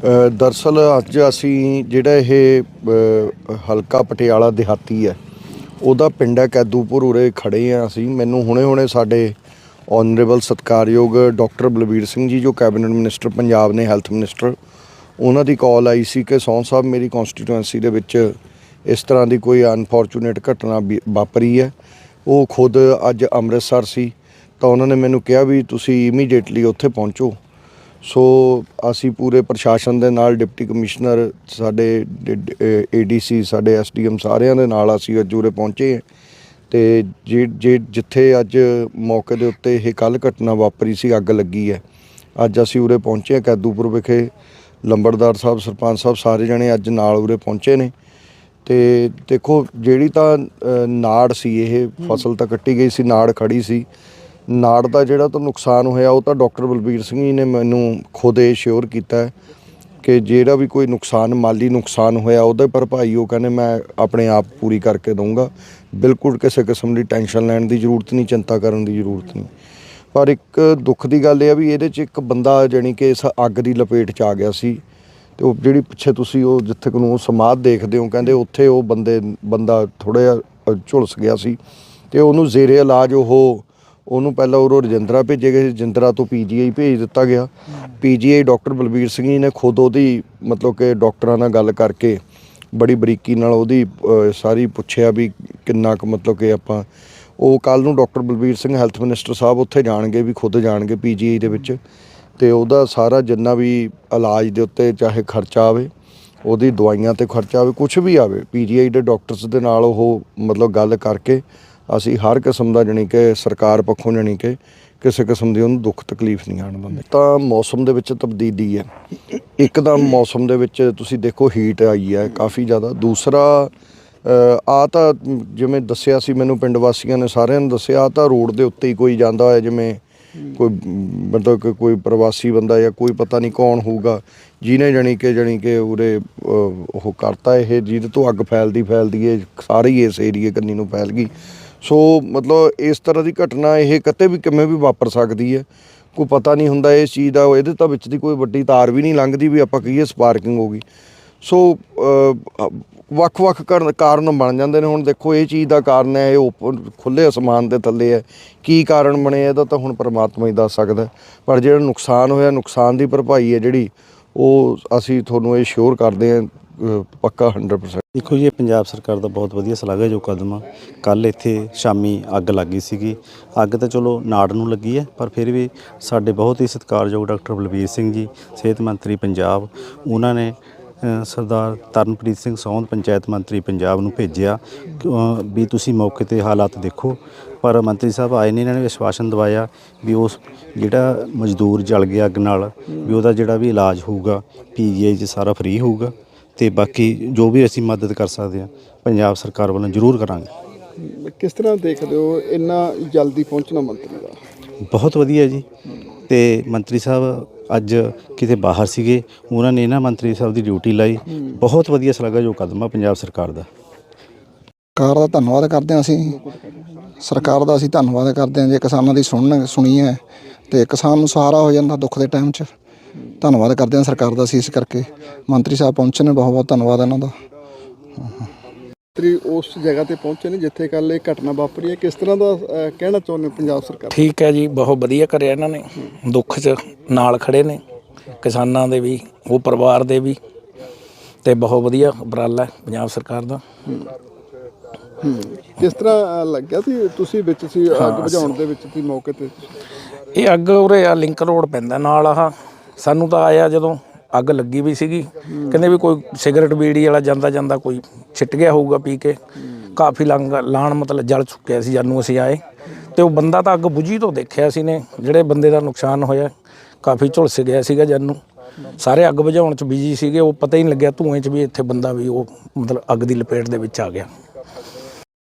ਅ, ਦਰਅਸਲ ਅੱਜ ਅਸੀਂ ਜਿਹੜਾ ਇਹ ਹਲਕਾ ਪਟਿਆਲਾ ਦਿਹਾਤੀ ਹੈ ਉਹਦਾ ਪਿੰਡ ਹੈ ਕੈਦੂਪੁਰ ਉਰੇ ਖੜੇ ਆ ਅਸੀਂ। ਮੈਨੂੰ ਹੁਣੇ-ਹੁਣੇ ਸਾਡੇ ਆਨਰੇਬਲ ਸਤਕਾਰਯੋਗ ਡਾਕਟਰ ਬਲਬੀਰ ਸਿੰਘ ਜੀ ਜੋ ਕੈਬਨਿਟ ਮਿਨਿਸਟਰ ਪੰਜਾਬ ਨੇ ਹੈਲਥ ਮਿਨਿਸਟਰ ਉਹਨਾਂ ਦੀ ਕਾਲ ਆਈ ਸੀ ਕਿ ਸੌਂ ਸਾਹਿਬ ਮੇਰੀ ਕਨਸਟੀਟੂਐਂਸੀ ਦੇ ਵਿੱਚ ਇਸ ਤਰ੍ਹਾਂ ਦੀ ਕੋਈ ਅਨਫੋਰਚੂਨੇਟ ਘਟਨਾ ਵੀ- ਵਾਪਰੀ ਹੈ। ਉਹ ਖੁਦ ਅੱਜ ਅੰਮ੍ਰਿਤਸਰ ਸੀ ਤਾਂ ਉਹਨਾਂ ਨੇ ਮੈਨੂੰ ਕਿਹਾ ਵੀ ਤੁਸੀਂ ਇਮੀਡੀਏਟਲੀ ਉੱਥੇ ਪਹੁੰਚੋ। ਸੋ ਅਸੀਂ ਪੂਰੇ ਪ੍ਰਸ਼ਾਸਨ ਦੇ ਨਾਲ, ਡਿਪਟੀ ਕਮਿਸ਼ਨਰ, ਸਾਡੇ ਏਡੀਸੀ ਸਾਡੇ ਐਸਡੀਐਮ ਸਾਰਿਆਂ ਦੇ ਨਾਲ ਅਸੀਂ ਅੱਜ ਉਰੇ ਪਹੁੰਚੇ ਹਾਂ। ਤੇ ਜੇ ਜੇ ਜਿੱਥੇ ਅੱਜ ਮੌਕੇ ਦੇ ਉੱਤੇ ਇਹ ਕੱਲ ਘਟਨਾ ਵਾਪਰੀ ਸੀ, ਅੱਗ ਲੱਗੀ ਹੈ, ਅੱਜ ਅਸੀਂ ਉਰੇ ਪਹੁੰਚੇ ਹਾਂ ਕੈਦੂਪੁਰ ਵਿਖੇ। ਲੰਬੜਦਾਰ ਸਾਹਿਬ, ਸਰਪੰਚ ਸਾਹਿਬ ਸਾਰੇ ਜਣੇ ਅੱਜ ਨਾਲ ਉਰੇ ਪਹੁੰਚੇ ਨੇ। ਤੇ ਦੇਖੋ, ਜਿਹੜੀ ਤਾਂ ਨਾੜ ਸੀ, ਇਹ ਫਸਲ ਤਾਂ ਕੱਟੀ ਗਈ ਸੀ, ਨਾੜ ਖੜੀ ਸੀ। ਨਾੜ ਦਾ ਜਿਹੜਾ ਤਾਂ ਨੁਕਸਾਨ ਹੋਇਆ, ਉਹ ਤਾਂ ਡਾਕਟਰ ਬਲਬੀਰ ਸਿੰਘ ਜੀ ਨੇ ਮੈਨੂੰ ਖੁਦ ਇਹ ਸ਼ੋਰ ਕੀਤਾ ਕਿ ਜਿਹੜਾ ਵੀ ਕੋਈ ਨੁਕਸਾਨ, ਮਾਲੀ ਨੁਕਸਾਨ ਹੋਇਆ, ਉਹਦੇ ਭਰਪਾਈ ਉਹ ਕਹਿੰਦੇ, ਮੈਂ ਆਪਣੇ ਆਪ ਪੂਰੀ ਕਰਕੇ ਦਊਂਗਾ। ਬਿਲਕੁਲ ਕਿਸੇ ਕਿਸਮ ਦੀ ਟੈਨਸ਼ਨ ਲੈਣ ਦੀ ਜ਼ਰੂਰਤ ਨਹੀਂ, ਚਿੰਤਾ ਕਰਨ ਦੀ ਜ਼ਰੂਰਤ ਨਹੀਂ। ਪਰ ਇੱਕ ਦੁੱਖ ਦੀ ਗੱਲ ਇਹ ਆ ਵੀ ਇਹਦੇ 'ਚ ਇੱਕ ਬੰਦਾ ਜਾਣੀ ਕਿ ਇਸ ਅੱਗ ਦੀ ਲਪੇਟ 'ਚ ਆ ਗਿਆ ਸੀ ਤੇ ਉਹ ਜਿਹੜੀ ਪਿੱਛੇ ਤੁਸੀਂ ਉਹ ਜਿੱਥੇ ਨੂੰ ਉਹ ਸਮਾਧ ਦੇਖਦੇ ਹੋ, ਕਹਿੰਦੇ ਉੱਥੇ ਉਹ ਬੰਦੇ, ਬੰਦਾ ਥੋੜਾ ਜਿਹਾ ਝੁਲਸ ਗਿਆ ਸੀ ਤੇ ਉਹਨੂੰ ਜ਼ੇਰੇ ਇਲਾਜ ਉਹ ਉਹਨੂੰ ਪਹਿਲਾਂ ਉਹ ਰਜਿੰਦਰਾ ਭੇਜੇ ਗਏ ਰਜਿੰਦਰਾ ਤੋਂ ਪੀਜੀਆਈ ਭੇਜ ਦਿੱਤਾ ਗਿਆ। ਪੀਜੀਆਈ ਡਾਕਟਰ ਬਲਬੀਰ ਸਿੰਘ ਜੀ ਨੇ ਖੁਦ ਉਹਦੀ ਮਤਲਬ ਕਿ ਡਾਕਟਰਾਂ ਨਾਲ ਗੱਲ ਕਰਕੇ ਬੜੀ ਬਰੀਕੀ ਨਾਲ ਉਹਦੀ ਸਾਰੀ ਪੁੱਛਿਆ ਵੀ ਕਿੰਨਾ ਕੁ ਮਤਲਬ ਕਿ ਆਪਾਂ, ਉਹ ਕੱਲ ਨੂੰ doctor Balbir Singh health minister ਸਾਹਿਬ ਉੱਥੇ ਜਾਣਗੇ ਵੀ ਖੁਦ ਜਾਣਗੇ ਪੀਜੀਆਈ ਦੇ ਵਿੱਚ। ਤੇ ਉਹਦਾ ਸਾਰਾ ਜਿੰਨਾ ਵੀ ਇਲਾਜ ਦੇ ਉੱਤੇ ਚਾਹੇ ਖਰਚਾ ਆਵੇ, ਉਹਦੀ ਦਵਾਈਆਂ ਤੇ ਖਰਚਾ ਆਵੇ ਕੁਝ ਵੀ ਆਵੇ ਪੀਜੀਆਈ ਦੇ ਡਾਕਟਰਸ ਦੇ ਨਾਲ ਉਹ ਮਤਲਬ ਗੱਲ ਕਰਕੇ ਅਸੀਂ ਹਰ ਕਿਸਮ ਦਾ ਜਾਣੀ ਕਿ ਸਰਕਾਰ ਪੱਖੋਂ ਜਾਣੀ ਕਿ ਕਿਸੇ ਕਿਸਮ ਦੀ ਉਹਨੂੰ ਦੁੱਖ ਤਕਲੀਫ ਨਹੀਂ ਆਉਣ ਦਿੰਦੇ। ਤਾਂ ਮੌਸਮ ਦੇ ਵਿੱਚ ਤਬਦੀਲੀ ਹੈ। ਇੱਕਦਮ ਮੌਸਮ ਦੇ ਵਿੱਚ ਤੁਸੀਂ ਦੇਖੋ ਹੀਟ ਆਈ ਹੈ ਕਾਫੀ ਜ਼ਿਆਦਾ। ਦੂਸਰਾ ਆ ਤਾਂ ਜਿਵੇਂ ਦੱਸਿਆ ਸੀ ਮੈਨੂੰ ਪਿੰਡ ਵਾਸੀਆਂ ਨੇ ਸਾਰਿਆਂ ਨੂੰ ਦੱਸਿਆ, ਆਹ ਤਾਂ ਰੋਡ ਦੇ ਉੱਤੇ ਹੀ ਕੋਈ ਜਾਂਦਾ ਹੋਇਆ ਜਿਵੇਂ ਕੋਈ ਮਤਲਬ ਕਿ ਕੋਈ ਪ੍ਰਵਾਸੀ ਬੰਦਾ ਜਾਂ ਕੋਈ ਪਤਾ ਨਹੀਂ ਕੌਣ ਹੋਊਗਾ, ਜਿਹਨੇ ਜਾਣੀ ਕਿ ਜਾਣੀ ਕਿ ਉਰੇ ਉਹ ਕਰਤਾ ਇਹ, ਜਿਹਦੇ ਤੋਂ ਅੱਗ ਫੈਲਦੀ ਫੈਲਦੀ ਹੈ, ਸਾਰੀ ਇਸ ਏਰੀਏ ਕੰਨੀ ਨੂੰ ਫੈਲ ਗਈ। ਸੋ ਮਤਲਬ ਇਸ ਤਰ੍ਹਾਂ ਦੀ ਘਟਨਾ ਇਹ ਕਿਤੇ ਵੀ ਕਿਵੇਂ ਵੀ ਵਾਪਰ ਸਕਦੀ ਹੈ, ਕੋਈ ਪਤਾ ਨਹੀਂ ਹੁੰਦਾ ਇਸ ਚੀਜ਼ ਦਾ, ਇਹਦੇ ਤਾਂ ਵਿੱਚ ਦੀ ਕੋਈ ਵੱਡੀ ਤਾਰ ਵੀ ਨਹੀਂ ਲੰਘਦੀ ਵੀ ਆਪਾਂ ਕਹੀਏ ਸਪਾਰਕਿੰਗ ਹੋ ਗਈ। ਸੋ ਵੱਖ-ਵੱਖ ਕਾਰਨ ਬਣ ਜਾਂਦੇ ਨੇ। ਹੁਣ ਦੇਖੋ, ਇਹ ਚੀਜ਼ ਦਾ ਕਾਰਨ ਹੈ, ਇਹ ਓਪਨ ਖੁੱਲੇ ਅਸਮਾਨ ਦੇ ਥੱਲੇ ਹੈ। ਕੀ ਕਾਰਨ ਬਣੇ, ਇਹਦਾ ਤਾਂ ਹੁਣ ਪਰਮਾਤਮਾ ਹੀ ਦੱਸ ਸਕਦਾ। ਪਰ ਜਿਹੜਾ ਨੁਕਸਾਨ ਹੋਇਆ, ਨੁਕਸਾਨ ਦੀ ਭਰਪਾਈ ਹੈ ਜਿਹੜੀ, ਉਹ ਅਸੀਂ ਤੁਹਾਨੂੰ ਇਹ ਸ਼ੋਰ ਕਰਦੇ ਹਾਂ ਪੱਕਾ 100% ਦੇਖੋ ਜੀ, ਇਹ ਪੰਜਾਬ ਸਰਕਾਰ ਦਾ ਬਹੁਤ ਵਧੀਆ ਸਲਾਘਾ ਜੋ ਕਦਮ ਆ। ਕੱਲ ਇੱਥੇ ਸ਼ਾਮੀ ਅੱਗ ਲੱਗੀ ਸੀਗੀ। ਅੱਗ ਤਾਂ ਚਲੋ ਨਾੜ ਨੂੰ ਲੱਗੀ ਹੈ, ਪਰ ਫਿਰ ਵੀ ਸਾਡੇ ਬਹੁਤ ਹੀ ਸਤਿਕਾਰਯੋਗ ਡਾਕਟਰ ਬਲਬੀਰ ਸਿੰਘ ਜੀ, ਸਿਹਤ ਮੰਤਰੀ ਪੰਜਾਬ, ਉਹਨਾਂ ਨੇ ਸਰਦਾਰ ਤਰਨਪ੍ਰੀਤ ਸਿੰਘ ਸੌਂਦ, ਪੰਚਾਇਤ ਮੰਤਰੀ ਪੰਜਾਬ ਨੂੰ ਭੇਜਿਆ ਵੀ ਤੁਸੀਂ ਮੌਕੇ ਤੇ ਹਾਲਾਤ ਦੇਖੋ। ਪਰ ਮੰਤਰੀ ਸਾਹਿਬ ਆਏ ਨੇ ਇਹਨਾਂ ਨੇ ਵਿਸ਼ਵਾਸਨ ਦਵਾਇਆ ਵੀ ਉਸ ਜਿਹੜਾ ਮਜ਼ਦੂਰ ਜਲ ਗਿਆ ਅੱਗ ਨਾਲ, ਵੀ ਉਹਦਾ ਜਿਹੜਾ ਵੀ ਇਲਾਜ ਹੋਊਗਾ ਪੀਜੀਆਈ 'ਚ ਸਾਰਾ ਫ੍ਰੀ ਹੋਊਗਾ। ਤੇ ਬਾਕੀ ਜੋ ਵੀ ਅਸੀਂ ਮਦਦ ਕਰ ਸਕਦੇ ਹਾਂ ਪੰਜਾਬ ਸਰਕਾਰ ਵੱਲੋਂ ਜ਼ਰੂਰ ਕਰਾਂਗੇ। ਕਿਸ ਤਰ੍ਹਾਂ ਦੇਖਦੇ ਹੋ ਇੰਨਾ ਜਲਦੀ ਪਹੁੰਚਣਾ ਮੰਤਰੀ ਦਾ? ਬਹੁਤ ਵਧੀਆ ਜੀ। ਤੇ ਮੰਤਰੀ ਸਾਹਿਬ ਅੱਜ ਕਿਤੇ ਬਾਹਰ ਸੀਗੇ ਉਹਨਾਂ ਨੇ ਇਹਨਾਂ ਮੰਤਰੀ ਸਾਹਿਬ ਦੀ ਡਿਊਟੀ ਲਾਈ। ਬਹੁਤ ਵਧੀਆ ਸਲਾਗਾ ਜੋ ਕਦਮ ਆ ਪੰਜਾਬ ਸਰਕਾਰ ਦਾ। ਸਰਕਾਰ ਦਾ ਧੰਨਵਾਦ ਕਰਦੇ ਹਾਂ ਅਸੀਂ। ਸਰਕਾਰ ਦਾ ਅਸੀਂ ਧੰਨਵਾਦ ਕਰਦੇ ਹਾਂ ਜੇ ਕਿਸਾਨਾਂ ਦੀ ਸੁਣਨ ਸੁਣੀ ਹੈ ਤੇ ਕਿਸਾਨ ਨੂੰ ਸਹਾਰਾ ਹੋ ਜਾਂਦਾ ਦੁੱਖ ਦੇ ਟਾਈਮ 'ਚ। ਧੰਨਵਾਦ ਕਰਦੇ ਹਾਂ ਸਰਕਾਰ ਦਾ ਅਸੀਂ ਇਸ ਕਰਕੇ। ਮੰਤਰੀ ਸਾਹਿਬ ਪਹੁੰਚੇ ਨੇ ਬਹੁਤ ਬਹੁਤ ਧੰਨਵਾਦ ਇਹਨਾਂ ਦਾ। ਮੰਤਰੀ ਉਸ ਜਗ੍ਹਾ ਤੇ ਪਹੁੰਚੇ ਨੇ ਜਿੱਥੇ ਕੱਲ ਇਹ ਘਟਨਾ ਵਾਪਰੀ ਹੈ। ਕਿਸ ਤਰ੍ਹਾਂ ਦਾ ਅਹ, ਕਹਿਣਾ ਚਾਹੁੰਦੇ ਹੋ ਪੰਜਾਬ ਸਰਕਾਰ? ਠੀਕ ਹੈ ਜੀ ਬਹੁਤ ਵਧੀਆ ਕਰਿਆ ਇਹਨਾਂ ਨੇ। ਦੁੱਖ 'ਚ ਨਾਲ ਖੜੇ ਨੇ। ਕਿਸਾਨਾਂ ਦੇ ਵੀ ਉਹ ਪਰਿਵਾਰ ਦੇ ਵੀ। ਤੇ ਬਹੁਤ ਵਧੀਆ ਉਪਰਾਲਾ ਹੈ ਪੰਜਾਬ ਸਰਕਾਰ ਦਾ। ਕਿਸ ਤਰ੍ਹਾਂ ਅਹ, ਲੱਗਿਆ ਸੀ ਤੁਸੀਂ ਵਿੱਚ ਸੀ ਅੱਗ ਬੁਝਾਉਣ ਦੇ ਵਿੱਚ ਸੀ ਮੌਕੇ ਤੇ? ਇਹ ਅੱਗ ਉਰੇ ਆ ਲਿੰਕ ਰੋਡ ਪੈਂਦਾ ਨਾਲ ਆਹ। ਸਾਨੂੰ ਤਾਂ ਆਇਆ ਜਦੋਂ ਅੱਗ ਲੱਗੀ ਵੀ ਸੀਗੀ। ਕਹਿੰਦੇ ਵੀ ਕੋਈ ਸਿਗਰਟ ਬੀੜੀ ਵਾਲਾ ਜਾਂਦਾ ਜਾਂਦਾ ਕੋਈ ਛਿੱਟ ਗਿਆ ਹੋਊਗਾ ਪੀ ਕੇ। ਕਾਫੀ ਲੰਗ ਲਾਣ ਮਤਲਬ ਜਲ ਚੁੱਕਿਆ ਸੀ ਜਾਨੂੰ ਅਸੀਂ ਆਏ। ਤੇ ਉਹ ਬੰਦਾ ਤਾਂ ਅੱਗ ਬੁਝੀ ਤੋਂ ਦੇਖਿਆ ਸੀ ਨੇ, ਜਿਹੜੇ ਬੰਦੇ ਦਾ ਨੁਕਸਾਨ ਹੋਇਆ। ਕਾਫੀ ਝੁਲਸ ਗਿਆ ਸੀਗਾ ਜਾਨੂੰ ਸਾਰੇ ਅੱਗ ਬੁਝਾਉਣ ਚ ਬਿਜ਼ੀ ਸੀਗੇ, ਉਹ ਪਤਾ ਹੀ ਨਹੀਂ ਲੱਗਿਆ ਧੂਏ ਚ ਵੀ ਇੱਥੇ ਬੰਦਾ ਵੀ ਉਹ ਮਤਲਬ ਅੱਗ ਦੀ ਲਪੇਟ ਦੇ ਵਿੱਚ ਆ ਗਿਆ।